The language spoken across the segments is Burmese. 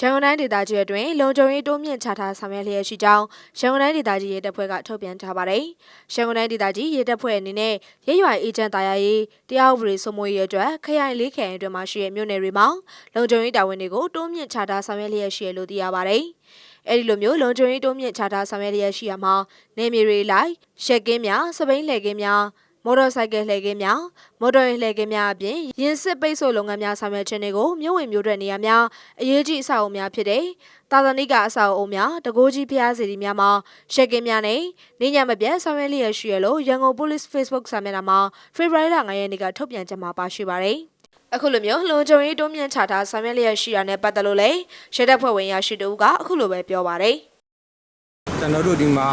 ရန်ကုန်တိုင်းဒေသကြီးအတွင်းလုံခြုံရေးတိုးမြင့်ချထားဆောင်ရွက်လျက်ရှိကြောင်းရန်ကုန်တိုင်းဒေသကြီးရဲတပ်ဖွဲ့ကထုတ်ပြန်ထားပါတယ်။ရန်ကုန်တိုင်းဒေသကြီးရဲတပ်ဖွဲ့အနေနဲ့ရဲရွာအေဂျင့်တာယာရေးတရားဥပဒေစိုးမိုးရေးအတွက်ခရိုင်လေးခရိုင်အတွင်းမှာရှိတဲ့မြို့နယ်တွေမှာလုံခြုံရေးတာဝန်တွေကိုတိုးမြင့်ချထားဆောင်ရွက်လျက်ရှိရလို့သိရပါတယ်။အဲဒီလိုမျိုးလုံခြုံရေးတိုးမြင့်ချထားဆောင်ရွက်လျက်ရှိရမှာနေမြေတွေလိုက်ရက်ကင်းများစပိန်လှည့်ကင်းများ မော်တော်ဆိုင်ကယ်လှည့်ကင်းများမော်တော်ယာဉ်လှည့်ကင်းများအပြင်ရင်စစ်ပိတ်ဆို့လုပ်ငန်းများဆောင်ရွက်ခြင်းတွေကိုမြို့ဝင်မြို့ထွက်နေရာများအရေးကြီးအဆောက်အအုံများဖြစ်တဲ့တာသနိကအဆောက်အအုံများတကိုးကြီးဖျားစီတီများမှာရက်ကင်းများနဲ့နေညမပြတ်ဆောင်ရွက်လျက်ရှိရလို့ရန်ကုန် Police Facebook စာမျက်နှာမှာဖေဖော်ဝါရီလ9ရက်နေ့ကထုတ်ပြန်ချက်မှာပါရှိပါတယ်။အခုလိုမျိုးလုံခြုံရေးတိုးမြင့်ချထားဆောင်ရွက်လျက်ရှိရတဲ့ပတ်သက်လို့လည်းရဲတပ်ဖွဲ့ဝင်ရရှိတူကအခုလိုပဲပြောပါတယ်။ကျွန်တော်တို့ဒီမှာ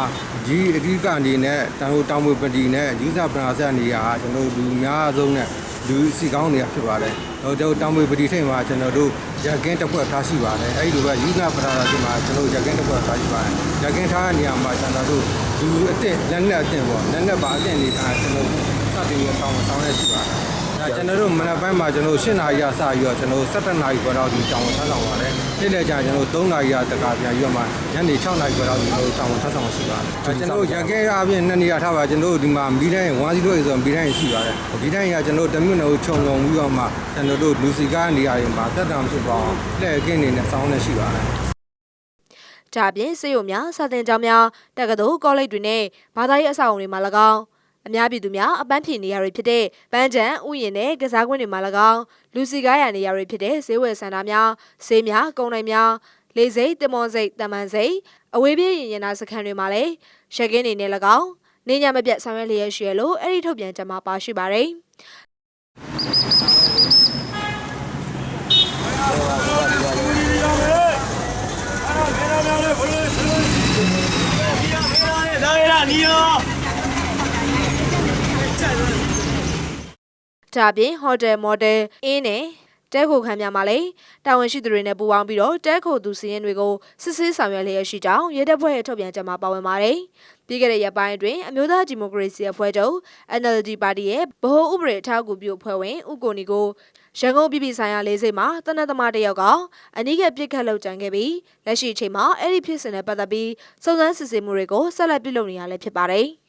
ဒီအဓိကအနေနဲ့တန်ဟိုတောင်မွေပတီနဲ့ယူဇာပနာဆက်နေရာကျွန်တော်တို့လူအများဆုံးနဲ့လူစီကောင်းနေရဖြစ်ပါတယ်။ဟိုတော့တောင်မွေပတီထိပ်မှာကျွန်တော်တို့ရက်ကင်းတစ်ခွက်ထားရှိပါတယ်။အဲဒီလိုပဲယူဇာပနာဆက်မှာကျွန်တော်တို့ရက်ကင်းတစ်ခွက်ထားရှိပါတယ်။ရက်ကင်းထားတဲ့နေရာမှာကျွန်တော်တို့လူအစ်စ်လက်နဲ့အစ်စ်ပေါ့လက်နဲ့ပါအစ်စ်နေတာကျွန်တော် တို့စတင်ရအောင်ဆောင်ရရှိပါတယ်။ဒါကျွန်တော်တို့မနက်ပိုင်းမှာကျွန်တော်၈နာရီရစပြီးတော့ကျွန်တော်17နာရီခွဲတော့ဒီတောင်ဝန်ထမ်းဆောင်ပါတယ်။နေ့လည်ကျကျွန်တော်3နာရီရတကာပြန်ပြီးတော့မှညနေ6နာရီခွဲတော့ကျွန်တော်တောင်ဝန်ထမ်းဆောင်ရှိပါတယ်။ကျွန်တော်ရကဲအပြင်နှစ်နေရာထားပါကျွန်တော်ဒီမှာမီတိုင်း1စီလို့ဆိုမီတိုင်းရှိပါတယ်။ဒီတိုင်းကကျွန်တော်တမျိုးနဲ့ခြုံငုံပြီးတော့မှကျွန်တော်တို့လူစီကားနေရာတွေမှာတက်တံဖြစ်ပါအောင်လှည့်ကင်းနေနဲ့စောင်းနေရှိပါတယ်။ဒါအပြင်စေယုံများစာသင်ကျောင်းများတက္ကသိုလ်ကောလိပ်တွေနဲ့ဘာသာရေးအဆောက်အုံတွေမှာ၎င်း အများပြည်သူများအပန်းဖြေနေရာတွေဖြစ်တဲ့ပန်းချံဥယျာဉ်နဲ့ကစားကွင်းတွေမှာ၎င်းလူစီကားရနေရာတွေဖြစ်တဲ့ဈေးဝယ်စင်တာများဈေးများကုန်တိုင်းများလေစိတ်တင်မွန်စိတ်တမန်စိတ်အဝေးပြေးရင်ရင်နာစခန်းတွေမှာလည်းရက်ကင်းတွေနဲ့၎င်းနေညမပြတ်ဆောင်ရွက်လျက်ရှိရလို့အဲ့ဒီထုတ်ပြန်ချက်မှာပါရှိပါတယ်။လာရလာနီယော ဒါပြင်ဟိုတယ်မော်ဒယ်အင်းနဲ့တဲခိုခန်းများမှာလည်းတာဝန်ရှိသူတွေနဲ့ပူးပေါင်းပြီးတော့တဲခိုသူစီးရင်တွေကိုစစ်ဆေးဆောင်ရွက်လျက်ရှိကြောင်းရဲတပ်ဖွဲ့ရဲ့ထုတ်ပြန်ချက်မှာပါဝင်ပါတယ်။ပြီးခဲ့တဲ့ရက်ပိုင်းအတွင်းအမျိုးသားဒီမိုကရေစီအဖွဲ့ချုပ် NLD ပါတီရဲ့ဗဟိုဥပဒေအထောက်အကူပြုအဖွဲ့ဝင်ဦးကိုနီကိုရန်ကုန်ပြည်ပြည်ဆိုင်ရာလေးစိတ်မှာတနက်သမားတစ်ယောက်ကအနီးကပ်ပြစ်ခတ်လောက်ကြံခဲ့ပြီးလက်ရှိအချိန်မှာအဲ့ဒီဖြစ်စဉ်နဲ့ပတ်သက်ပြီးစုံစမ်းစစ်ဆေးမှုတွေကိုဆက်လက်ပြုလုပ်နေရလဲဖြစ်ပါတယ်။